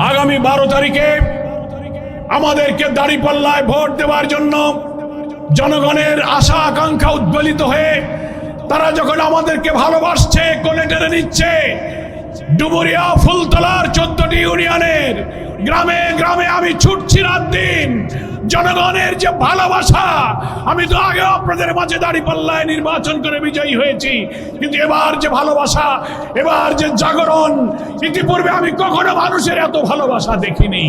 আগামী বারো তারিখে আমাদেরকে দাঁড়িপাল্লায় ভোট দেওয়ার জন্য জনগণের আশা আকাঙ্ক্ষা উদ্বেলিত হয়ে তারা যখন আমাদেরকে ভালোবাসছে কোনে টেনে নিচ্ছে ডুবুরিয়া ফুলতলার চোদ্দটি ইউনিয়নের গ্রামে গ্রামে আমি ছুটছি রাত দিন। জনগণের যে ভালোবাসা, আমি তো আগে আপনাদের মাঝে দাঁড়ি পাল্লায় নির্বাচন করে বিজয়ী হয়েছি। কিন্তু এবার যে ভালোবাসা, এবার যে জাগরণ, ইতিপূর্বে আমি কখনো মানুষের এত ভালোবাসা দেখিনি।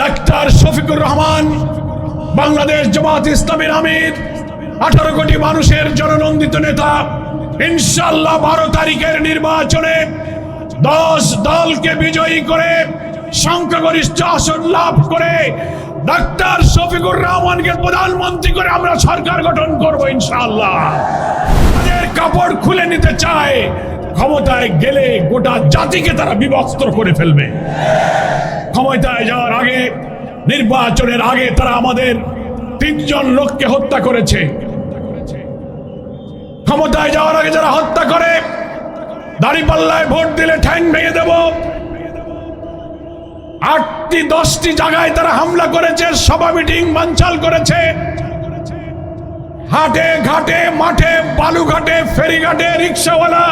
ডাক্তার শফিকুর রহমান, বাংলাদেশ জামাত ইসলামের আমির, আঠারো কোটি মানুষের জননন্দিত নেতা ইনশাল্লাহ বারো তারিখের নির্বাচনে দশ দলকে বিজয়ী করে, সংখ্যাগরিষ্ঠ আসন লাভ করে, ডাক্তার শফিকুর রহমানকে প্রধানমন্ত্রী করে আমরা সরকার গঠন করব ইনশাআল্লাহ। তাদের কাপড় খুলে নিতে চায়, ক্ষমতায় গেলে গোটা জাতিকে তারা বিভক্ত করে ফেলবে। ক্ষমতায় যাওয়ার আগে, নির্বাচনের আগে তারা আমাদের তিনজন লোককে হত্যা করেছে। ক্ষমতায় যাওয়ার আগে যারা হত্যা করে দাড়িপাল্লায় ভোট দিলে ঠ্যাং ভেঙে দেব। আটটি, দশটি জায়গায় তারা হামলা করেছে, সভা মিটিং বানচাল করেছে। হাটে ঘাটে, মাঠে, বালুঘাটে, ফেরিঘাটে রিক্সাওয়ালা,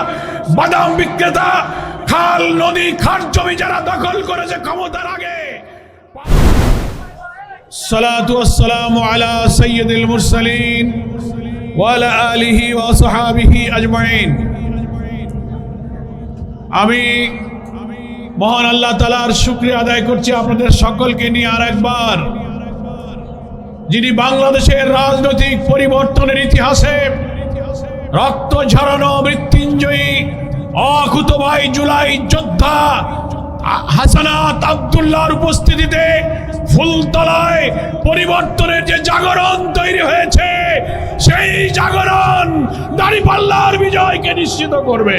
বাদাম বিক্রেতা, খাল, নদী খাট জমি যারা দখল করেছে ক্ষমতার আগে। সালাতু ওয়াসসালামু আলা সাইয়্যিদিল মুরসালিন ওয়া আলা আলিহি ওয়া সাহাবিহি আজমাইন। আমি মহান আল্লাহ তাআলার শুকরিয়া আদায় করছি আপনাদের সকলকে নিয়ে আর একবার যিনি বাংলাদেশের রাজনৈতিক পরিবর্তনের ইতিহাসে রক্ত ঝরানো মৃত্যুঞ্জয়ী অকুতভাই জুলাই যোদ্ধা হাসানাত আব্দুল্লাহর উপস্থিতিতে ফুলতলায় পরিবর্তনের যে জাগরণ তৈরি হয়েছে সেই জাগরণ দাড়িপাল্লার বিজয়কে নিশ্চিত করবে।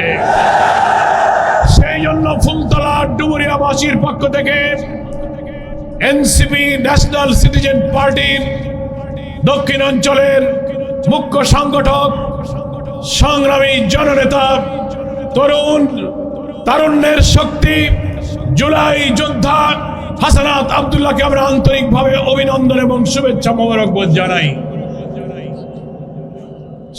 সেই জন্য ফুলতলার ডুবুরিয়াবাসীর পক্ষ থেকে এনসিপি ন্যাশনাল সিটিজেন পার্টির দক্ষিণ অঞ্চলের মুখ্য সংগঠক, সংগ্রামী জননেতা তরুণ তারুণ্যের শক্তি জুলাই যোদ্ধা হাসানাত আবদুল্লাহকে আমরা আন্তরিকভাবে অভিনন্দন এবং শুভেচ্ছা মোবারকবাদ জানাই।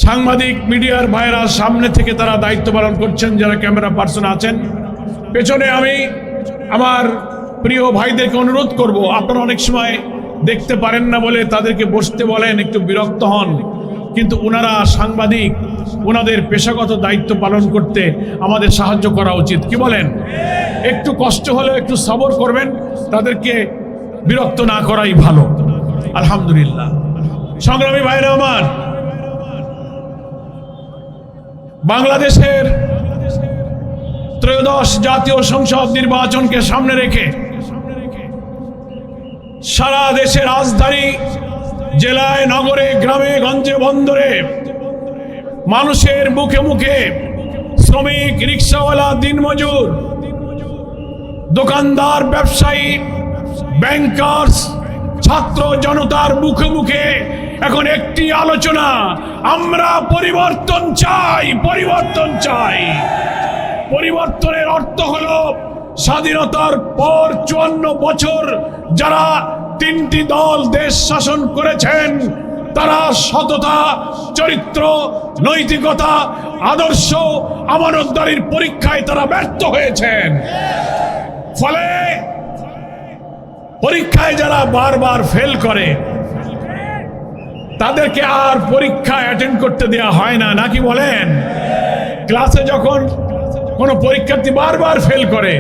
সাংবাদিক মিডিয়ার ভাইরা সামনে থেকে তারা দায়িত্ব পালন করছেন, যারা ক্যামেরা পার্সন আছেন। পেছনে আমি আমার প্রিয় ভাইদেরকে অনুরোধ করব, আপনারা অনেক সময় দেখতে পারেন না বলে তাদেরকে বসতে বলেন, একটু বিরক্ত হন। কিন্তু ওনারা সাংবাদিক ওনাদের পেশাগত দায়িত্ব পালন করতে আমাদের সাহায্য করা উচিত। কি বলেন? একটু কষ্ট হলেও একটু সবর করবেন, তাদেরকে বিরক্ত না করাই ভালো। আলহামদুলিল্লাহ। সংগ্রামী ভাইরা আমার বাংলাদেশের ত্রয়োদশ জাতীয় সংসদ নির্বাচনকে সামনে রেখে সারা দেশের রাজধানী জেলায়, নগরে, গ্রামে, গঞ্জে, বন্দরে মানুষের মুখে মুখে শ্রমিক, রিক্সাওয়ালা, দিনমজুর, দোকানদার, ব্যবসায়ী ব্যাংকার্স ছাত্র জনতার মুখে মুখে এখন একটি আলোচনা। আমরা পরিবর্তন চাই পরিবর্তন চাই। পরিবর্তনের অর্থ হলো স্বাধীনতার পর চুয়ান্ন বছর যারা তিনটি দল দেশ শাসন করেছেন, তারা সততা, চরিত্র, নৈতিকতা, আদর্শ, আমানতদারির পরীক্ষায় তারা ব্যর্থ হয়েছেন। ফলে পরীক্ষায় যারা বারবার ফেল করে তাদেরকে আর পরীক্ষা অ্যাটেন্ড করতে দেওয়া হয় না। নাকি বলেন? ক্লাসে যখন কোনো পরীক্ষার্থী বারবার ফেল করে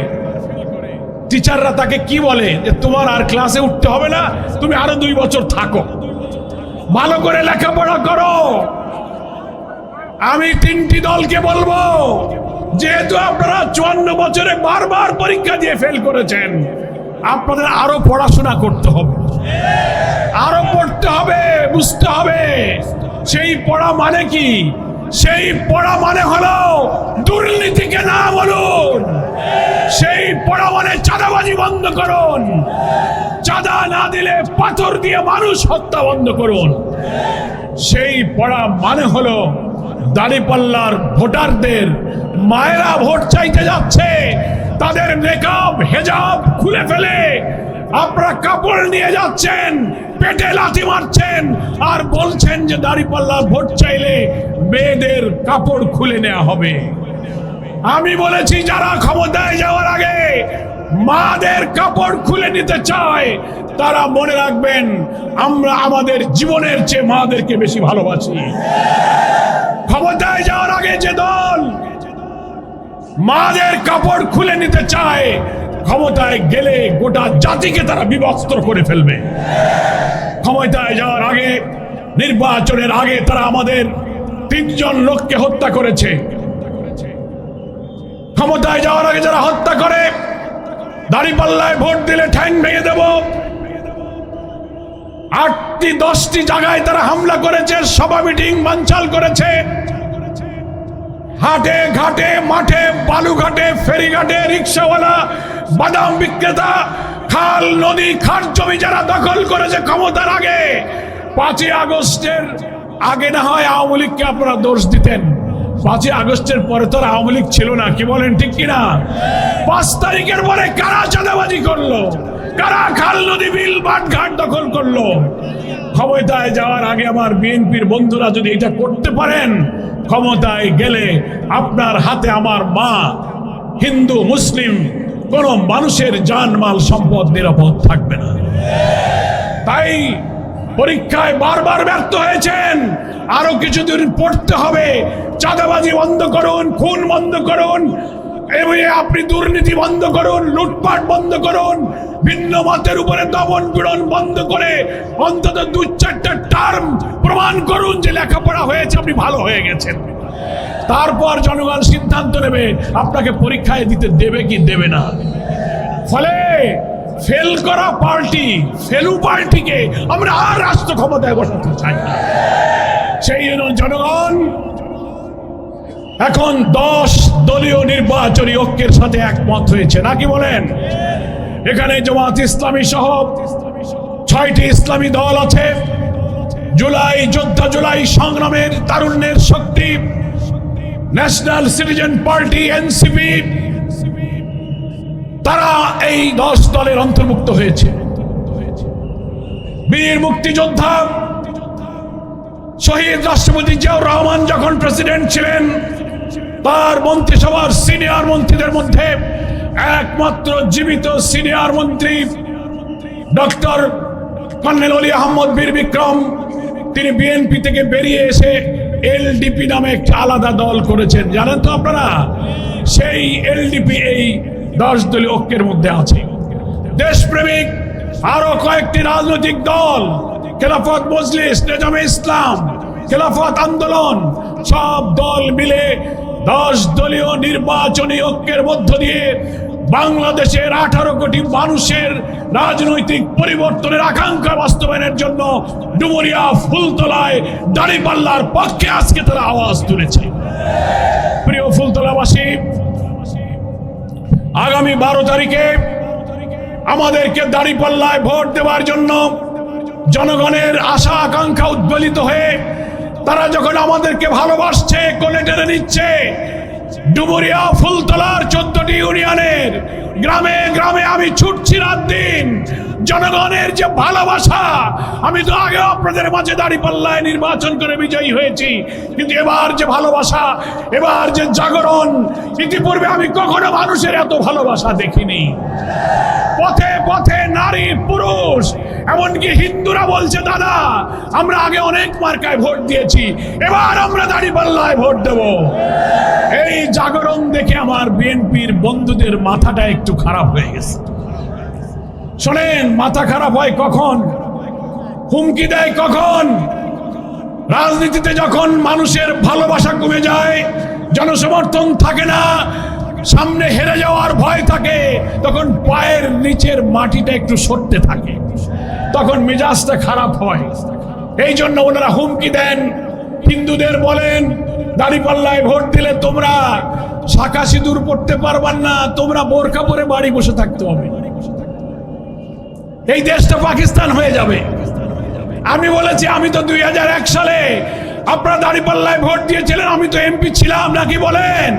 টিচাররা তাকে কি বলে? যে তোমার আর ক্লাসে উঠতে হবে না, তুমি আরও দুই বছর থাকো। ভালো করে লেখাপড়া করো। আমি তিনটি দলকে বলব, যেহেতু আপনারা চুয়ান্ন বছরে বারবার পরীক্ষা দিয়ে ফেল করেছেন আপনাদের আরও পড়াশোনা করতে হবে। আরও পড়তে হবে, বুঝতে হবে। সেই পড়া মানে কি? সেই পড়া মানে হলো দুর্নীতিকে না বলুন। সেই পড়া মানে চাঁদাবাজি বন্ধ করুন। চাঁদা না দিলে পাথর দিয়ে মানুষ হত্যা বন্ধ করুন। সেই পড়া মানে হলো দাড়িপাল্লার ভোটারদের মায়েরা ভোট চাইতে যাচ্ছে। তাদের নেকাব হেজাব খুলে ফেলে। আপনারা কাপড় নিয়ে যাচ্ছেন, পেটে লাথি মারছেন, আর বলছেন যে দাড়িপাল্লা ভোট চাইলে মেয়েদের কাপড় খুলে নেওয়া হবে। আমি বলেছি, যারা ক্ষমতায় যাওয়ার আগে মাদের কাপড় খুলে নিতে চায়, তারা মনে রাখবেন, আমরা আমাদের জীবনের চেয়ে মাদেরকে বেশি ভালোবাসি। ক্ষমতায় যাওয়ার আগে যে দল মাদের কাপড় খুলে নিতে চায়, ক্ষমতায় গেলে গোটা জাতিকে তারা বিভক্ত করে ফেলবে। ক্ষমতায় যাওয়ার আগে, নির্বাচনের আগে তারা আমাদের তিনজন লোককে হত্যা করেছে। ক্ষমতায় যাওয়ার আগে যারা হত্যা করে, দাড়িপাল্লায় ভোট দিলে ঠ্যাং ভেঙে দেব। আটটি, দশটি জায়গায় তারা হামলা করেছে, সভা মিটিং বানচাল করেছে। হাটে ঘাটে, মাঠে, বালুঘাটে, ফেরিঘাটে, রিক্সাওয়ালা, বাদাম বিক্রেতা, খাল, নদী খাট জমি যারা দখল করেছে ক্ষমতার আগে, পাঁচই আগস্টের আগে না হয় আওয়ামী লীগকে আপনারা দোষ দিতেন। পাঁচই আগস্টের পরে তো আওয়ামী লীগ ছিল না, কি বলেন ঠিক কিনা? পাঁচ তারিখের পরে কারা চাঁদাবাজি করল? কারা খাল, নদী, বিল বাট ঘাট দখল করল? ক্ষমতায় যাওয়ার আগে আমার বিএনপির বন্ধুরা যদি এটা করতে পারেন ক্ষমতায় গেলে আপনার হাতে আমার মা, হিন্দু, মুসলিম, কোন মানুষের জানমাল সম্পদ নিরাপদ থাকবে না। তাই পরীক্ষায় বারবার ব্যর্থ হয়েছেন। আরও কিছুদিন পড়তে হবে। চাঁদাবাজি বন্ধ করুন, খুন বন্ধ করুন। এবং আপনি দুর্নীতি বন্ধ করুন, লুটপাট বন্ধ করুন, ভিন্ন মতের উপরে দমন পীড়ন বন্ধ করে অন্তত দু চারটা টার্ম প্রমাণ করুন যে লেখাপড়া হয়েছে, আপনি ভালো হয়ে গেছেন। তারপর জনগণ সিদ্ধান্ত নেবে, আপনাকে পরীক্ষায় দিতে দেবে কি দেবে না। ফলে ফেল করা পার্টি ফেলু পার্টিকে আমরা আর রাষ্ট্র ক্ষমতায় বসাতে চাই না। সেই জন্য জনগণ এখন দশ দলীয় নির্বাচনী ঐক্যের সাথে একমত হয়েছে নাকি বলেন? এখানে জামাত ইসলামী সহ ছয়টি ইসলামী দল আছে। জুলাই যোদ্ধা জুলাই সংগ্রামের তারুণ্যের শক্তি। National Citizen Party, NCP. তারা এই দশ দলের অন্তর্ভুক্ত হয়েছে। বীর মুক্তিযোদ্ধা শহীদ রাষ্ট্রপতি জিয়াউর রহমান যখন প্রেসিডেন্ট ছিলেন তার মন্ত্রিসভার সিনিয়র মন্ত্রীদের মধ্যে একমাত্র জীবিত সিনিয়র মন্ত্রী ডক্টর কর্নেল অলি আহমদ বীর বিক্রম, তিনি বিএনপি থেকে বেরিয়ে এসে এলডিপি নামে একটা আলাদা দল করেছেন। জানেন তো আপনারা? সেই এলডিপি এই দশ দলীয় ঐক্যের মধ্যে আছে। দেশপ্রেমিক আরও কয়েকটি রাজনৈতিক দল, খেলাফত মজলিস, নেজামে ইসলাম, খেলাফত আন্দোলন, সব দল মিলে দশ দলীয় নির্বাচনী ঐক্যের মধ্য দিয়ে বাংলাদেশের আঠারো কোটি মানুষের রাজনৈতিক পরিবর্তনের আকাঙ্ক্ষা বাস্তবায়নের জন্য ডুমুরিয়া ফুলতলায় দাড়িপাল্লার পক্ষে আজকে তারা আওয়াজ তুলেছে। প্রিয় ফুলতলাবাসী, আগামী বারো তারিখে আমাদেরকে দাড়িপাল্লায় ভোট দেওয়ার জন্য জনগণের আশা আকাঙ্ক্ষা উদ্বেলিত হয়ে তারা যখন আমাদেরকে ভালোবাসছে, কোলে টেনে নিচ্ছে। ডুবুরিয়া ফুলতলার চোদ্দটি ইউনিয়নের গ্রামে গ্রামে আমি ছুটছি রাত দিন। জনগণের যে ভালোবাসা, আমি তো আগে আপনাদের মাঝে দাঁড়িয়ে পাল্লায় নির্বাচন করে বিজয়ী হয়েছি, কিন্তু এবার যে ভালোবাসা, এবার যে জাগরণ, ইতিপূর্বে আমি কখনো মানুষের এত ভালোবাসা দেখিনি। পথে পথে নারী, পুরুষ, এমনকি হিন্দুরা বলছে, দাদা, আমরা আগে অনেক মার্কায় ভোট দিয়েছি, এবার আমরা দাড়ি পাল্লায় ভোট দেব। এই জাগরণ দেখে আমার বিএনপির বন্ধুদের মাথাটা একটু খারাপ হয়ে গেছে। শোনেন, মাথা খারাপ হয় কখন? হুমকি দেয় কখন? রাজনীতিতে যখন মানুষের ভালোবাসা কমে যায়, জনসমর্থন থাকে না, সামনে হেরে যাওয়ার ভয় থাকে, তখন পায়ের নিচের মাটিটা একটু সরতে থাকে। তখন মেজাজটা খারাপ হয়। এই জন্য ওনারা হুমকি দেন। হিন্দুদের বলেন, দাড়িপাল্লায় ভোট দিলে তোমরা শাখা সিঁদুর পড়তে পারবার না, তোমরা বোরখা পরে বাড়ি বসে থাকতে হবে। এই দেশটা পাকিস্তান হয়ে যাবে। আমি বলেছি, আমি তো দুই হাজার এক সালে আপনারা দাঁড়িপাল্লায় ভোট দিয়েছিলেন, আমি তো এমপি ছিলাম, নাকি বলেন?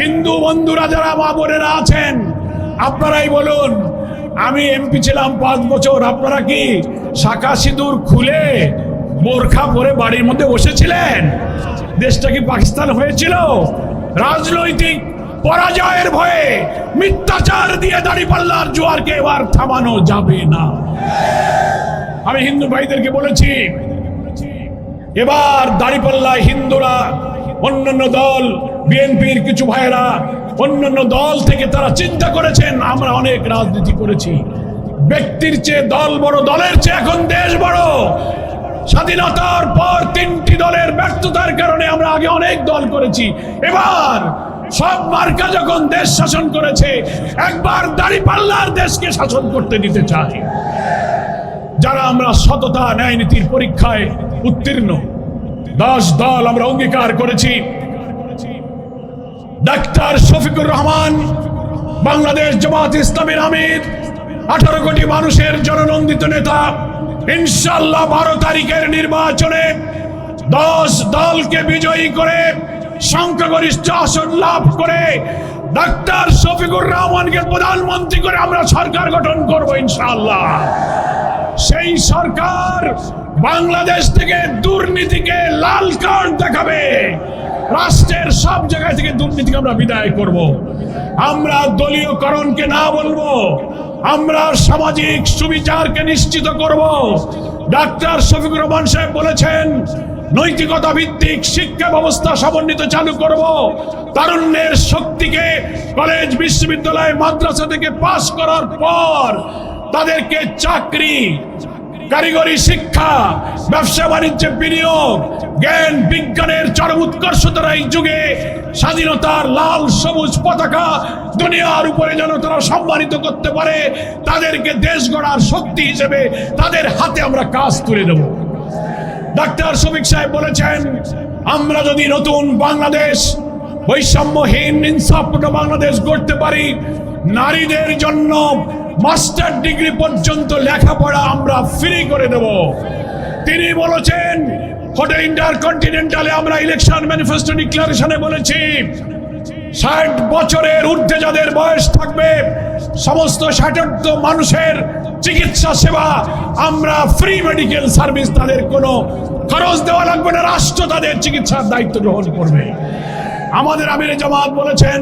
হিন্দু বন্ধুরা যারা মা বোনেরা আছেন, আপনারাই বলুন, আমি এমপি ছিলাম পাঁচ বছর, আপনারা কি শাখা সিঁদুর খুলে বোরখা পরে বাড়ির মধ্যে বসেছিলেন? দেশটা কি পাকিস্তান হয়েছিল? রাজনৈতিক পরাজয়ের ভয়ে মিথ্যাচার দিয়ে দাঁড়িপাল্লার জোয়ারকে এবার থামানো যাবে না। আমি হিন্দু ভাইদেরকে বলেছি, এবার দাঁড়িপাল্লায় হিন্দুরা, অন্যান্য দল, বিএনপির কিছু ভাইয়েরা, অন্যান্য দল থেকে তারা চিন্তা করেছেন, আমরা অনেক রাজনীতি করেছি। ব্যক্তির চেয়ে দল বড়, দলের চেয়ে এখন দেশ বড়। স্বাধীনতার পর তিনটি দলের ব্যর্থতার কারণে আমরা আগে অনেক দল করেছি। এবার সব মার্কা যখন দেশ শাসন করেছে, একবার দাঁড়িপাল্লার দেশকে শাসন করতে দিতে চাই যারা আমরা সততা ন্যায় নীতির পরীক্ষায় উত্তীর্ণ, দশ দল আমরা অঙ্গীকার করেছি। ডাক্তার শফিকুর রহমান, বাংলাদেশ জামাত ইসলামের আমির, আঠারো কোটি মানুষের জননন্দিত নেতা ইনশাল্লাহ বারো তারিখের নির্বাচনে দশ দলকে বিজয়ী করে সংখ্যাগরিষ্ঠ আসন লাভ করে ডাক্তার শফিকুর রহমানকে প্রধানমন্ত্রী করে আমরা সরকার গঠন করব ইনশাআল্লাহ। সেই সরকার বাংলাদেশ থেকে দুর্নীতিকে লাল কার্ড দেখাবে। রাষ্ট্রের সব জায়গা থেকে দুর্নীতিকে আমরা বিদায় করব। আমরা দলীয়করণকে না বলব, আমরা সামাজিক সুবিচারকে নিশ্চিত করব। ডাক্তার শফিকুর রহমান সাহেব বলেছেন নৈতিকতা ভিত্তিক শিক্ষা ব্যবস্থা সমন্বিত চালু করব। তারুণ্যের শক্তিকে কলেজ বিশ্ববিদ্যালয়, মাদ্রাসা থেকে পাশ করার পর তাদেরকে চাকরি, কারিগরি শিক্ষা, ব্যবসা বাণিজ্যে বিনিয়োগ, জ্ঞান, বিজ্ঞানের চরম উৎকর্ষতার এই যুগে স্বাধীনতার লাল, সবুজ পতাকা দুনিয়ার উপরে যেন তারা সম্মানিত করতে পারে, তাদেরকে দেশ গড়ার শক্তি হিসেবে তাদের হাতে আমরা কাজ তুলে দেব। ডাক্তার শফিক সাহেব বলেছেন, আমরা যদি নতুন বাংলাদেশ, বৈষম্যহীন, ইনসাফপূর্ণ বাংলাদেশ গড়তে পারি, নারীদের জন্য মাস্টার ডিগ্রি পর্যন্ত লেখাপড়া আমরা ফ্রি করে দেব। তিনি বলেছেন হোটেল ইন্টার কন্টিনেন্টালে আমরা ইলেকশন ম্যানিফেস্টো ডিক্লারেশনে বলেছি, ষাট বছরের ঊর্ধ্বে যাদের বয়স থাকবে, সমস্ত ষাটার্থ মানুষের চিকিৎসা সেবা, আমরা ফ্রি মেডিকেল সার্ভিস তাদের কোনো খরচ দেওয়া লাগবে না, রাষ্ট্র তাদের চিকিৎসার দায়িত্ব গ্রহণ করবে। আমাদের আমির জামাত বলেছেন,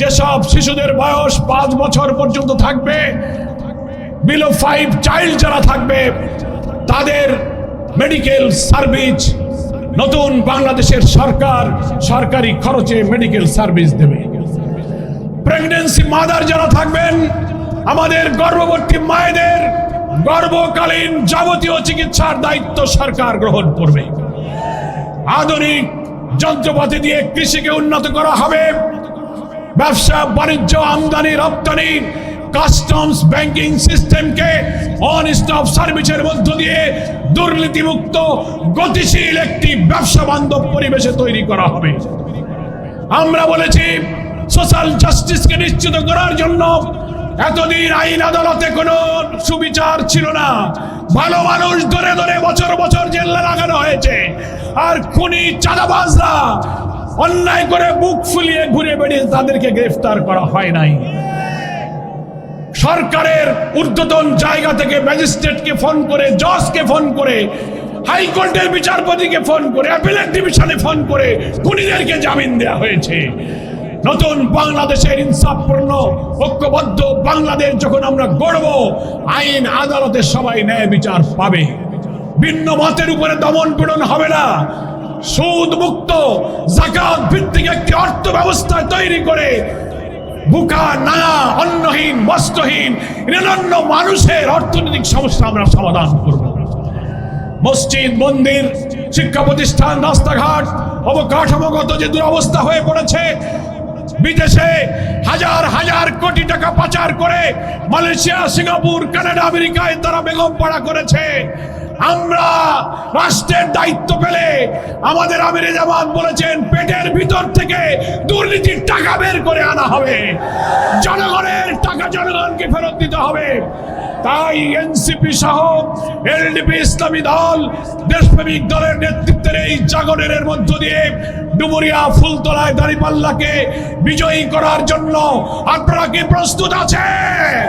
যেসব শিশুদের বয়স পাঁচ বছর পর্যন্ত থাকবে বিলো ফাইভ চাইল্ড যারা থাকবে, তাদের মেডিকেল সার্ভিস নতুন বাংলাদেশের সরকার সরকারি খরচে মেডিকেল সার্ভিস দেবে। প্রেগনেন্সি মাদার যারা থাকবেন আমাদের গর্ভবতী মায়েদের গর্ভকালীন যাবতীয় চিকিৎসার দায়িত্ব সরকার গ্রহণ করবে। আধুনিক যন্ত্রপাতি দিয়ে কৃষিকে উন্নত করা হবে। ব্যবসা, বাণিজ্য, আমদানি, রপ্তানি, কাস্টমস, ব্যাংকিং সিস্টেমকে অন স্টপ সার্ভিসের মধ্য দিয়ে দুর্নীতিমুক্ত, গতিশীল একটি ব্যবসা বান্ধব পরিবেশে তৈরি করা হবে। আমরা বলেছি, সোশ্যাল জাস্টিসকে নিশ্চিত করার জন্য এতদিন আইন আদালতে কোনো সুবিচার ছিল না। ভালো মানুষ ধরে ধরে বছর বছর জেলে লাগানো হয়েছে। আর খুনি চাঁদাবাজরা অন্যায় করে বুক ফুলিয়ে ঘুরে বেড়িয়ে তাদেরকে গ্রেফতার করা হয় নাই। সরকারের ঊর্ধ্বতন জায়গা থেকে ম্যাজিস্ট্রেটকে ফোন করে, জজকে ফোন করে, হাইকোর্টের বিচারপতিকে ফোন করে অ্যাপিলেট ডিভিশনে ফোন করে খুনিদেরকে জামিন দেওয়া হয়েছে। নতুন বাংলাদেশের ইনসাফপূর্ণ, ঐক্যবদ্ধ বাংলাদেশ যখন আমরা গড়ব, আইন আদালতে সবাই ন্যায় বিচার পাবে। ভিন্ন মতের উপরে দমন পীড়ন হবে না। সুদ মুক্ত জাকাত ভিত্তিক একটি অর্থ ব্যবস্থা তৈরি করে বুকা নায়া অন্নহীন বস্ত্রহীন নিরন্ন মানুষের অর্থনৈতিক সমস্যা আমরা সমাধান করব। মসজিদ, মন্দির, শিক্ষা প্রতিষ্ঠান, রাস্তাঘাট, অবকাঠামোগত যে দুরবস্থা হয়ে পড়েছে বিদেশে হাজার হাজার কোটি টাকা পাচার করে মালয়েশিয়া, সিঙ্গাপুর, কানাডা, আমেরিকায় তারা বেগম পাড়া করেছে। আমরা রাষ্ট্রের দায়িত্ব পেলে আমাদের আমিরে জামান বলেছেন, পেটের ভিতর থেকে দুর্নীতির টাকা বের করে আনা হবে। জনগণের টাকা জনগণকে ফেরত দিতে হবে। তাই এনসিপি সহ এলডিপি ইসলামী দল, দেশপ্রেমিক দলের নেতৃত্বের এই জাগরণের মধ্য দিয়ে ডুমুরিয়া ফুলতলায় দাঁড়িপাল্লাকে বিজয়ী করার জন্য আপনারা কি প্রস্তুত আছেন?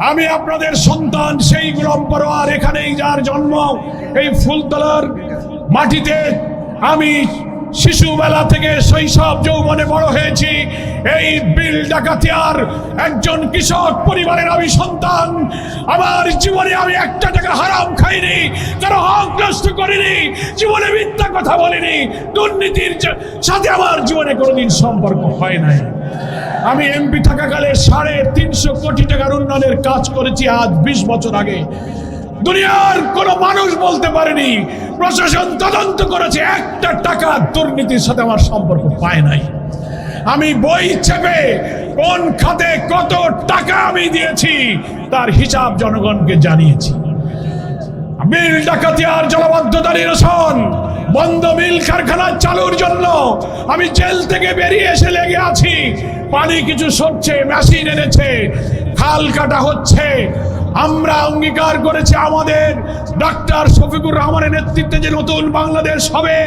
আমি আপনাদের সন্তান সেই গ্রম পরোয়ার এখানেই যার জন্ম এই ফুলতলার মাটিতে আমি শিশুবেলা থেকে শৈশব যৌবনে বড় হয়েছি। এই বিল ডাকাতিয়ার একজন কৃষক পরিবারের আমি সন্তান। আমার জীবনে আমি একটা টাকা হারাম খাইনি, কারও নষ্ট করিনি, জীবনে মিথ্যা কথা বলিনি, দুর্নীতির সাথে আমার জীবনে কোনোদিন সম্পর্ক হয় নাই। আমি এমপি থাকাকালে সাড়ে তিনশো কোটি টাকার উন্নয়নের কাজ করেছি আজ বিশ বছর আগে। দুনিয়ার কোনো মানুষ বলতে পারেনি। প্রশাসন তদন্ত করেছে, একটা টাকা দুর্নীতির সাথে আমার সম্পর্ক পায় নাই। আমি বই চেপে কোন খাতে কত টাকা আমি দিয়েছি, তার হিসাব জনগণকে জানিয়েছি। মিল ডাকাতিয়ার জলবদ্ধতা নিরসন, বন্ধ মিল কারখানা চালুর জন্য আমি জেল থেকে বেরিয়ে এসে লেগে আছি। পানি কিছু সরছে, মেশিন এনেছে, খাল কাটা হচ্ছে আমরা অঙ্গীকার করেছি আমাদের ডাক্তার শফিকুর রহমানের নেতৃত্বে যে নতুন বাংলাদেশ হবে।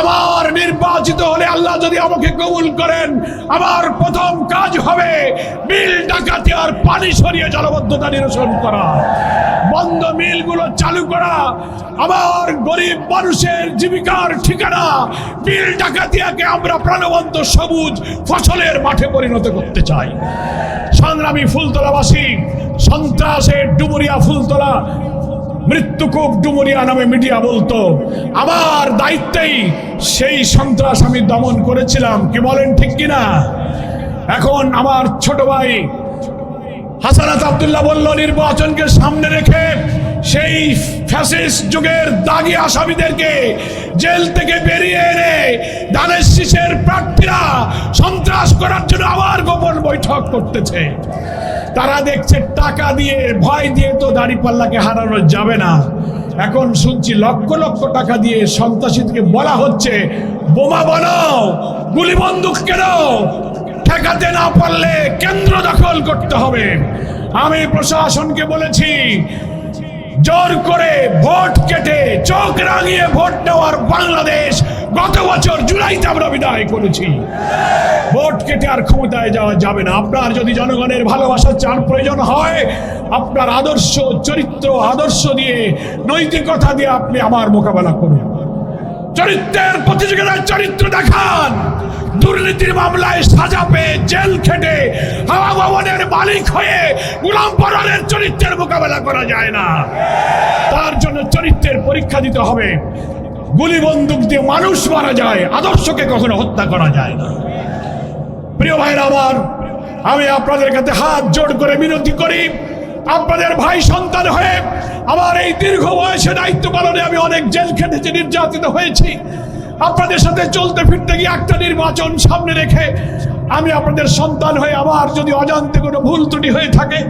আমার নির্বাচিত হলে আল্লাহ যদি আমাকে কবুল করেন, আমার প্রথম কাজ হবে মিল ডাকাতি আর পানি সরিয়ে জলবদ্ধতা নিরসন করা। বন্ধ মিলগুলো চালু করা। আমার গরিব মানুষের জীবিকার ঠিকানা মিল ডাকাতিয়াকে আমরা প্রাণবন্ত সবুজ ফসলের মাঠে পরিণত করতে চাই। সংগ্রামী ফুলতলাবাসী সন্ত্রাসের ডুমুরিয়া ফুলতলা, মৃত্যুকূপ ডুমুরিয়া নামে মিডিয়া বলতো। আমার দায়িত্বেই সেই সন্ত্রাস আমি দমন করেছিলাম। কি বলেন ঠিক কিনা? এখন আমার ছোট ভাই হাসানাত আবদুল্লাহ বলল, নির্বাচনকে সামনে রেখে সেই ফ্যাসিস্ট যুগের দাগি আসামিদেরকে জেল থেকে বেরিয়ে এনে ধানের শীষের প্রার্থীরা সন্ত্রাস করার জন্য আবার গোপন বৈঠক করতেছে। তারা দেখছে টাকা দিয়ে, ভয় দিয়ে তো দাড়িপাল্লাকে হারানো যাবে না। এখন শুনছি লক্ষ লক্ষ টাকা দিয়ে সন্ত্রাসীদেরকে বলা হচ্ছে, বোমা বানাও গুলি বন্দুক কেন ঠেকাতে না পারলে কেন্দ্র দখল করতে হবে। আমি প্রশাসনকে বলেছি জোর করে ভোট কেটে চোখ রাঙিয়ে ভোট নেওয়ার বাংলাদেশ গত বছর জুলাইতে আমরা বিদায় করেছি। ভোট কেটে আর ক্ষমতায় যাওয়া যাবে না। আপনার যদি জনগণের ভালোবাসার চান প্রয়োজন হয়, আপনার আদর্শ চরিত্র, আদর্শ দিয়ে নৈতিকতা দিয়ে আপনি আমার মোকাবেলা করুন। চরিত্রের প্রতিযোগিতার চরিত্র দেখান। দুর্নীতির মামলায় সাজা পেয়ে জেল খেটে হাওয়া ভবনের মালিক হয়ে গুলাম পরানের চরিত্রের মোকাবেলা করা যায় না। তার জন্য চরিত্রের পরীক্ষা দিতে হবে। গুলি বন্দুক দিয়ে মানুষ মারা যায়, আদর্শকে কখনো হত্যা করা যায় না। প্রিয় ভাইরা আমার, আমি আপনাদের কাছে হাত জোড় করে বিনতি করি। আপনাদের ভাই সন্তান হয়ে আমার এই দীর্ঘ বয়সে দায়িত্ব পালনে আমি অনেক জেল খেটেছি, নির্যাতিত হয়েছি। আপনাদের সাথে চলতে ফিরতে গিয়ে একটা নির্বাচন সামনে রেখে আমি আপনাদের সন্তান হয়ে আমার যদি অজান্তে কোনো ভুল ত্রুটি হয়ে থাকে,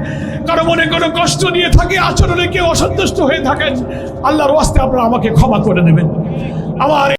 কারও মনে কোনো কষ্ট নিয়ে থাকে, আচরণে কেউ অসন্তুষ্ট হয়ে থাকেন, আল্লাহর ওয়াস্তে আপনারা আমাকে ক্ষমা করে দেবেন। আমার